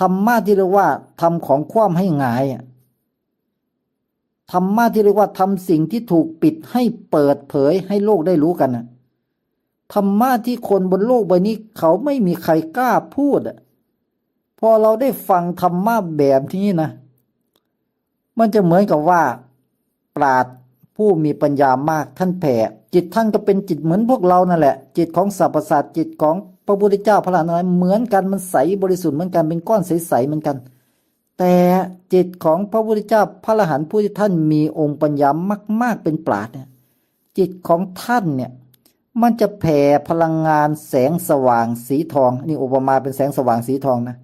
ธรรมะที่เรียกว่าทำของคว่ำให้หงายธรรมะที่เรียกว่าทำสิ่งที่ถูกปิดให้เปิดเผยให้โลกได้รู้กันอะธรรมะที่คนบนโลกใบนี้ เขาไม่มีใครกล้าพูดอะพอเราได้ฟังธรรมะแบบนี้นะ มันจะเหมือนกับว่า ปราดผู้มีปัญญามากท่านแผ่จิตท่านก็เป็นจิตเหมือนพวกเรานั่นแหละ จิตของสรรพสัตว์จิตของ พระพุทธเจ้าพระอรหันต์เหมือนกันมันใสบริสุทธิ์เหมือนกันเป็นก้อนใสๆเหมือนกัน แต่จิตของพระพุทธเจ้าพระอรหันต์ผู้ที่ท่านมีองค์ปัญญามาก ๆเป็นปราดเนี่ยจิตของท่านเนี่ยมันจะแผ่พลังงานแสงสว่างสีทองนี่อุปมาเป็นแสงสว่างสีทองนะ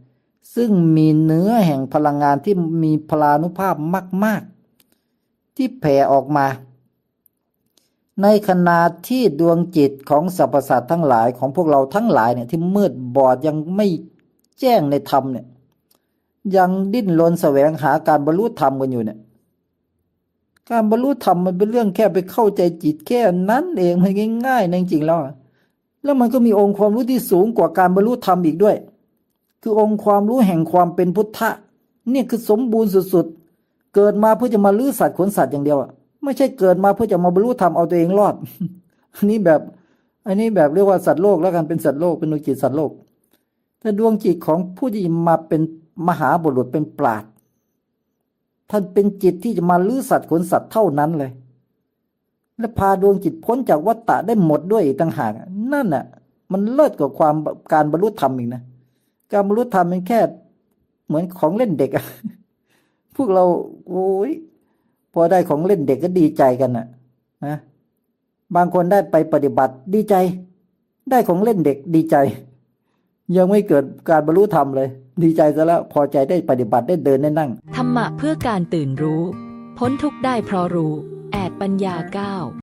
ซึ่งมีเนื้อแห่งพลังงานที่มีพลานุภาพมาก ๆ ที่แผ่ออกมา ในขณะที่ดวงจิตของสรรพสัตว์ทั้งหลายของพวกเราทั้งหลายเนี่ยที่มืดบอดยังไม่แจ้งในธรรมเนี่ย ยังดิ้นรนแสวงหาการบรรลุธรรมกันอยู่เนี่ย การบรรลุธรรมมันเป็นเรื่องแค่ไปเข้าใจจิตแค่นั้นเองมันง่ายๆนจริงๆแล้วอะแล้วมันก็มีองค์ความรู้ที่สูงกว่าการบรรลุธรรมอีกด้วย คือองค์ความรู้แห่งความเป็นพุทธะเนี่ยคือสมบูรณ์สุดๆเกิดมาเพื่อจะมาลื้อสัตว์ขนสัตว์อย่างเดียวอะ ไม่ใช่เกิดมาเพื่อจะมาบรรลุธรรมเอาตัวเองรอด อันนี้แบบ อันนี้แบบเรียกว่าสัตว์โลกแล้วกันเป็นสัตว์โลกเป็นดวงจิตสัตว์โลก แต่ดวงจิตของผู้ที่มาเป็นมหาบุรุษเป็นปราดท่านเป็นจิตที่จะมาลื้อสัตว์ขนสัตว์เท่านั้นเลย และพาดวงจิตพ้นจากวัฏฏะได้หมดด้วยต่างหากนั่นน่ะ มันเลิศกว่าความการบรรลุธรรมอีกนะการบรรลุธรรมมันแค่ เหมือนของเล่นเด็กอะพวกเราโอ้ย พอได้ของเล่นเด็กก็ดีใจกันนะนะบางคนได้ไปปฏิบัติดีใจ ได้ของเล่นเด็กดีใจ ยังไม่เกิดการบรรลุธรรมเลย ดีใจซะแล้วพอใจได้ปฏิบัติได้เดินได้นั่งธรรมะเพื่อการตื่นรู้ พ้นทุกข์ได้เพราะรู้ แอดปัญญาเก้า